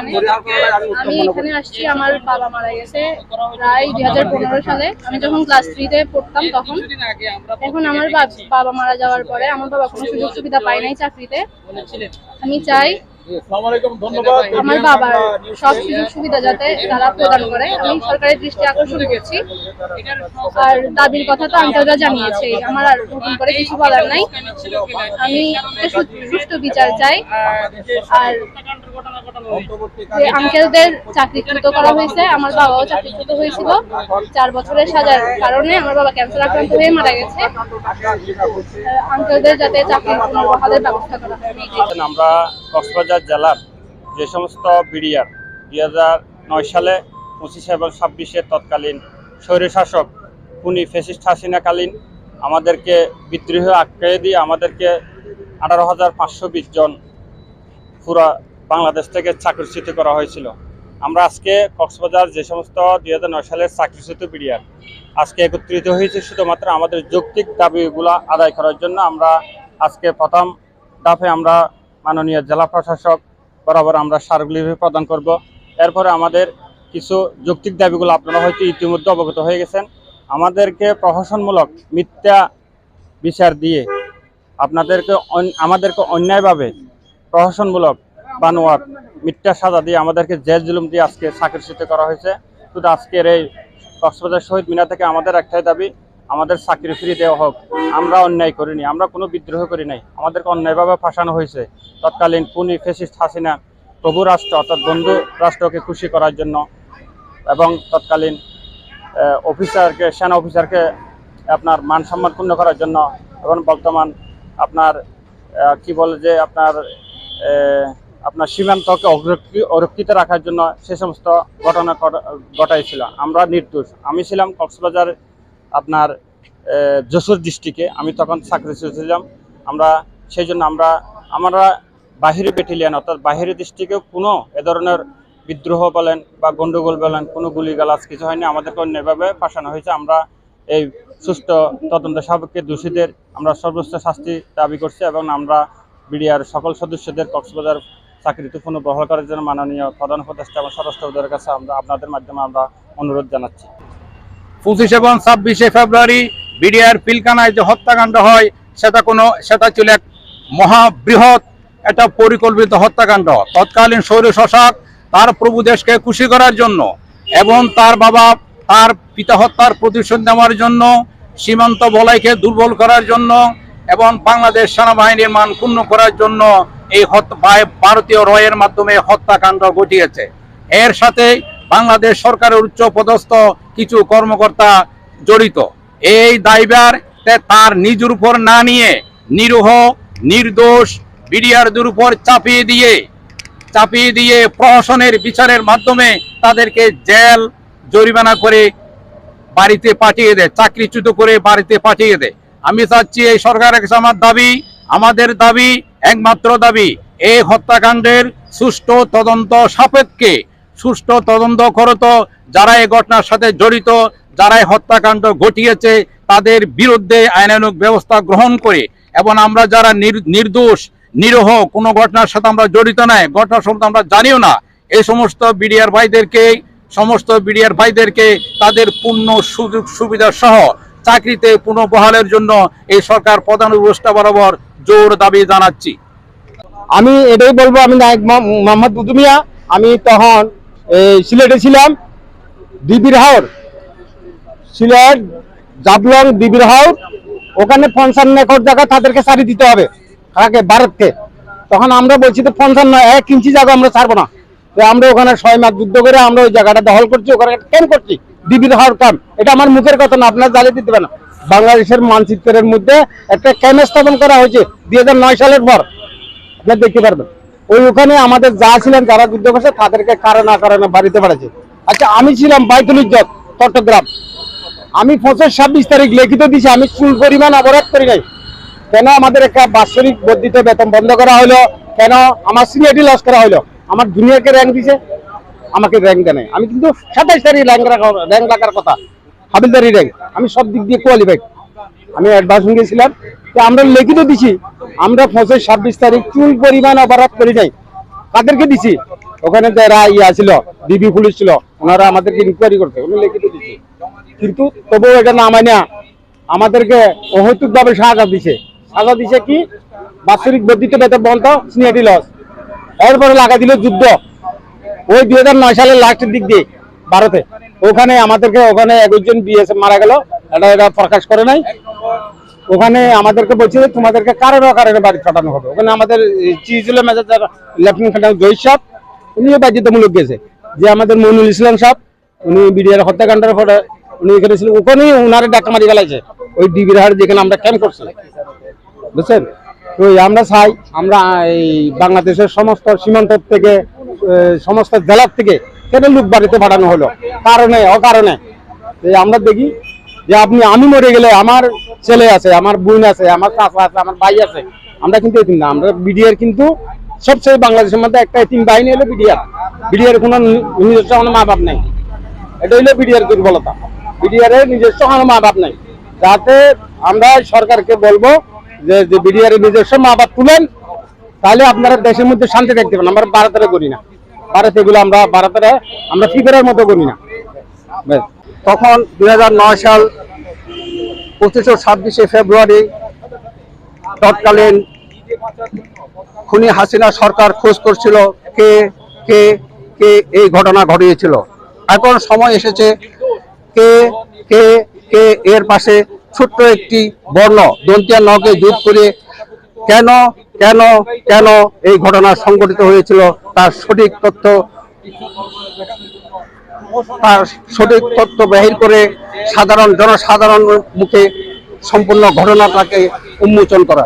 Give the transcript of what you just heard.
আমি এখানে আসছি, আমার বাবা মারা গেছে প্রায় দুই হাজার পনেরো সালে। আমি যখন ক্লাস থ্রিতে পড়তাম তখন, এখন আমার বাবা মারা যাওয়ার পরে আমার বাবা কোনো সুযোগ সুবিধা পায় নাই চাকরিতে। আমি চাই আমার বাবার সব সুযোগ সুবিধা যাতে তারা প্রদান করে। আমি সরকারের দৃষ্টি আকর্ষণ করছি। আর দাবির কথা তো আঙ্কেলরা জানিয়েছে। আমার আর নতুন করে কিছু বলার নাই। আমি একটা সুষ্ঠু বিচার চাই। আর যে আঙ্কেলদের চাকরিচ্যুত করা হয়েছে, আমার বাবাও চাকরিচ্যুত হয়েছিল চার বছরের সাজার কারণে আমার বাবা ক্যান্সার আক্রান্ত হয়ে মারা গেছে আঙ্কেলদের যাতে চাকরি পুনর্বহালের ব্যবস্থা করা হয়। আমরা কক্সবাজার জেলার যে সমস্ত বিডিআর, দুই হাজার নয় সালে পঁচিশে এবং ছাব্বিশে তৎকালীন স্বৈরশাসক খুনি ফেসিস্ট হাসিনাকালীন আমাদেরকে বিদ্রোহ আখ্যায় দিয়ে আমাদেরকে আঠারো হাজার পাঁচশো বিশ জন পুরা বাংলাদেশ থেকে চাকরিচ্যুত করা হয়েছিল। আমরা আজকে কক্সবাজার যে সমস্ত দুই হাজার নয় সালের চাকরিচ্যুত বিডিআর আজকে একত্রিত হয়েছে শুধুমাত্র আমাদের যৌক্তিক দাবিগুলো আদায় করার জন্য আমরা আজকে প্রথম দাফে আমরা মাননীয় জেলা প্রশাসক বরাবর আমরা সারগুলি প্রদান করব। এরপরে আমাদের কিছু যৌক্তিক দাবিগুলো আপনারা হয়তো ইতিমধ্যে অবগত হয়ে গেছেন। আমাদেরকে প্রহসনমূলক মিথ্যা বিচার দিয়ে আপনাদেরকে আমাদেরকে অন্যায়ভাবে প্রহসনমূলক বানোয়ার, মিথ্যা সাজা দিয়ে আমাদেরকে জেল জুলুম দিয়ে আজকে চাকরিচ্যুত করা হয়েছে। শুধু আজকের এই কক্সবাজার শহীদ মিনা থেকে আমাদের একটাই দাবি, আমাদের চাকরি ফিরিয়ে দেওয়া হোক। আমরা অন্যায় করিনি, আমরা কোনো বিদ্রোহ করি নাই। আমাদেরকে অন্যায়ভাবে ফাঁসানো হয়েছে। তৎকালীন পুনি ফেসিস্ট হাসিনা, প্রভু রাষ্ট্র অর্থাৎ বন্ধু রাষ্ট্রকে খুশি করার জন্য এবং তৎকালীন অফিসারকে, সেনা অফিসারকে আপনার মান সম্মান পূর্ণ করার জন্য এবং বর্তমান আপনার কি বলে যে আপনার আপনার সীমান্তকে অরক্ষি- অরক্ষিত রাখার জন্য সে সমস্ত ঘটনা ঘটাইছিল। আমরা নির্দোষ। আমি ছিলাম কক্সবাজার আপনার যশোর ডিস্ট্রিক্টে। আমি তখন চাকরি ছিলাম আমরা, সেই জন্য আমরা আমরা বাহিরে ব্যাটালিয়ান, অর্থাৎ বাহিরে ডিস্ট্রিক্টে কোনো এ ধরনের বিদ্রোহ বলেন বা গন্ডগোল বলেন, কোনো গুলিগালাজ কিছু হয়নি। আমাদেরকে অন্যভাবে ফাঁসানো হয়েছে। আমরা এই সুষ্ঠু তদন্ত সাপেক্ষে দোষীদের আমরা সর্বোচ্চ শাস্তি দাবি করছি এবং আমরা বিডিআর সকল সদস্যদের কক্সবাজার চাকরিতে পুনর্বহাল করার জন্য মাননীয় প্রধান উপদেষ্টা এবং স্বরাষ্ট্র অধিকারের কাছে আমরা আপনাদের মাধ্যমে আমরা অনুরোধ জানাচ্ছি। পঁচিশ এবং ছাব্বিশে ফেব্রুয়ারি বিডিআর পিলকানায় যে হত্যাকাণ্ড হয়, সেটা কোনো, সেটা ছিল এক মহাবৃহৎ, একটা পরিকল্পিত হত্যাকাণ্ড। তৎকালীন স্বৈর শাসক তার প্রভু দেশকে খুশি করার জন্য এবং তার বাবা তার পিতা হত্যার প্রতিশোধ নেওয়ার জন্য, সীমান্ত বলাইকে দুর্বল করার জন্য এবং বাংলাদেশ সেনাবাহিনীর মান ক্ষুণ্ণ করার জন্য এই ভারতীয় রয়ের মাধ্যমে হত্যাকাণ্ড ঘটিয়েছে। এর সাথে বাংলাদেশ সরকারের উচ্চ পদস্থ কিছু কর্মকর্তা জড়িত। এই দায়ভার তার নিজের উপর না নিয়ে নিরীহ, নির্দোষ, বিডিআরদের উপর চাপিয়ে দিয়ে চাপিয়ে দিয়ে প্রশাসনের বিচারের মাধ্যমে তাদেরকে জেল, জরিমানা করে বাড়িতে পাঠিয়ে দেয়, চাকরিচ্যুত করে বাড়িতে পাঠিয়ে দেয়। আমি চাচ্ছি এই সরকারের কাছে আমার দাবি, আমাদের দাবি একমাত্র দাবি, এই হত্যাকাণ্ডের সুষ্ঠু তদন্ত সাপেক্ষে। সুষ্ঠু তদন্ত করত যারা এই ঘটনার সাথে জড়িত, যারা হত্যাকাণ্ড ঘটিয়েছে, তাদের বিরুদ্ধে আইনানুক ব্যবস্থা গ্রহণ করে। এবং আমরা যারা নির- নির্দোষ, নিরহ, কোনো ঘটনার সাথে আমরা জড়িত নাই ঘটনার সম্বন্ধে আমরা জানিও না, এই সমস্ত বিডিআর ভাইদেরকে, সমস্ত বিডিআর ভাইদেরকে তাদের পূর্ণ সুযোগ সুবিধা সহ চাকরিতে পুনঃবহালের জন্য এই সরকার প্রধান উপদেষ্টা বরাবর জোর দাবি জানাচ্ছি। আমি এটাই বলব, আমি নায়ক মহ- মোহাম্মদ দুদুমিয়া আমি তখন সিলেটে ছিলাম ডিবির হাওর সিলেট, জাবলং ডিবির হাওর ওখানে পঞ্চান্ন একর জায়গা তাদেরকে ছাড়ি দিতে হবে কাকে ভারতকে। তখন আমরা বলছি তো পঞ্চান্ন এক ইঞ্চি জায়গা আমরা ছাড়বো না। তো আমরা ওখানে ছয় মাস যুদ্ধ করে আমরা ওই জায়গাটা দখল করছি, ওখানে কেন করছি। ডিবির হাওর কাম এটা আমার মুখের কথা না, আপনার জ্বালিয়ে দিতে পারেন বাংলাদেশের মানচিত্রের মধ্যে একটা ক্যাম্প স্থাপন করা হয়েছে দুই সালের পর? আপনার দেখতে পারবেন। ওই ওখানে আমাদের যা ছিলেন, যারা যুদ্ধ করছে, তাদেরকে কারণ না কারণে বাড়িতে পাঠাচ্ছে। আচ্ছা আমি ছিলাম বাইতুল ইজ্জত, চট্টগ্রাম। আমি পঁচিশ ছাব্বিশ তারিখ লিখিত দিছি, আমি চুল পরিমাণ অবরোধ করি নাই। কেন আমাদের একটা বাৎসরিক বর্ধিত বেতন বন্ধ করা হলো? কেন আমার সিনিয়রিটি লস করা হলো? আমার জুনিয়রকে র্যাঙ্ক দিছে? আমাকে র্যাঙ্ক দেয় আমি কিন্তু সাতাইশ তারিখ র্যাঙ্ক রাখা র্যাঙ্ক রাখার কথা। হাবিলদারি র্যাঙ্ক আমি সব দিক দিয়ে কোয়ালিফাইড আমি অ্যাডভান্স গেছিলাম। তো আমরা লিখিত দিছি, আমরা পঁচিশ, ছাব্বিশ তারিখ চুল পরিমাণ অপরাধ করি নাই। তাদেরকে দিছি? ওখানে যারা ইয়া ছিল ডিবি পুলিশ ছিল, ওনারা আমাদেরকে ইনকোয়ারি করতে ওখানে লিখিত দিছি। কিন্তু তবুও এটা না মানে আমাদেরকে অহৈতুক ভাবে সাজা দিছে। সাজা দিছে কি? বাৎসরিক বর্ধিত বেতন বন্ধ সিনিয়রিটি লস এরপরে লাগা দিল যুদ্ধ। ওই দুই সালের লাস্টের দিক দিয়ে ভারতে। ওখানে আমাদেরকে, ওখানে একজন বিএসএফ মারা গেল। এটা এটা প্রকাশ করে নাই। ওখানে আমাদেরকে বলছে যে তোমাদেরকে কারোর কারণে বাড়ি পাঠানো হবে। ওখানে আমাদের চিজুল মেজার লেফটেন্যান্ট জহির সাহেব। উনিও বাধ্যতামূলক গেছে। যে আমাদের মনুল ইসলাম সাহেব, উনি বিডিআর হত্যাকাণ্ডের পরে উনি এখানে ছিল। ওখানেই উনারে ডাকা মারি গেলাইছে ওই ডিবির হাট যেখানে আমরা ক্যাম্প করছি বুঝছেন? তো আমরা চাই, আমরা এই বাংলাদেশের সমস্ত সীমান্ত থেকে সমস্ত জেলার থেকে কেন লোক বাড়িতে পাঠানো হলো। কারণে, অকারণে। আমরা দেখি যে আপনি, আমি মরে গেলে আমার ছেলে আছে, আমার বোন আছে, আমার চাচা আছে, আমার ভাই আছে। আমরা কিন্তু এতিম না। আমরা বিডিআর কিন্তু সবচেয়ে বাংলাদেশের মধ্যে একটা এতিম বাহিনী হলো বিডিআর। বিডিআর কোনো নিজস্ব কোনো মা বাপ নেই। এটা হলো বিডিআর দুর্বলতা। বিডিআর এর নিজস্ব কোনো মা বাপ নেই। যাতে আমরা সরকারকে বলব যে বিডিআর নিজস্ব মা বাপ তুলেন তাহলে আপনারা দেশের মধ্যে শান্তি দেখতে পাবেন আমরা ভারতের করি না। ভারত এগুলো আমরা, ভারতের, আমরা ফিফারের মতো করি না। তখন দুই সাল পঁচিশে ছাব্বিশে ফেব্রুয়ারি তৎকালীন খুনি হাসিনা সরকার খোঁজ করছিল কে কে কে এই ঘটনা ঘটিয়েছিল। এখন সময় এসেছে কে কে কে এর পাশে ছোট্ট একটি বর্ণ, দন্তিয়া নকে যোগ করে কেন কেন কেন এই ঘটনা সংঘটিত হয়েছিল? তার সঠিক তথ্য, তার সঠিক তথ্য বাহির করে সাধারণ জনসাধারণ মুখে সম্পূর্ণ ঘটনাটাকে উন্মোচন করা।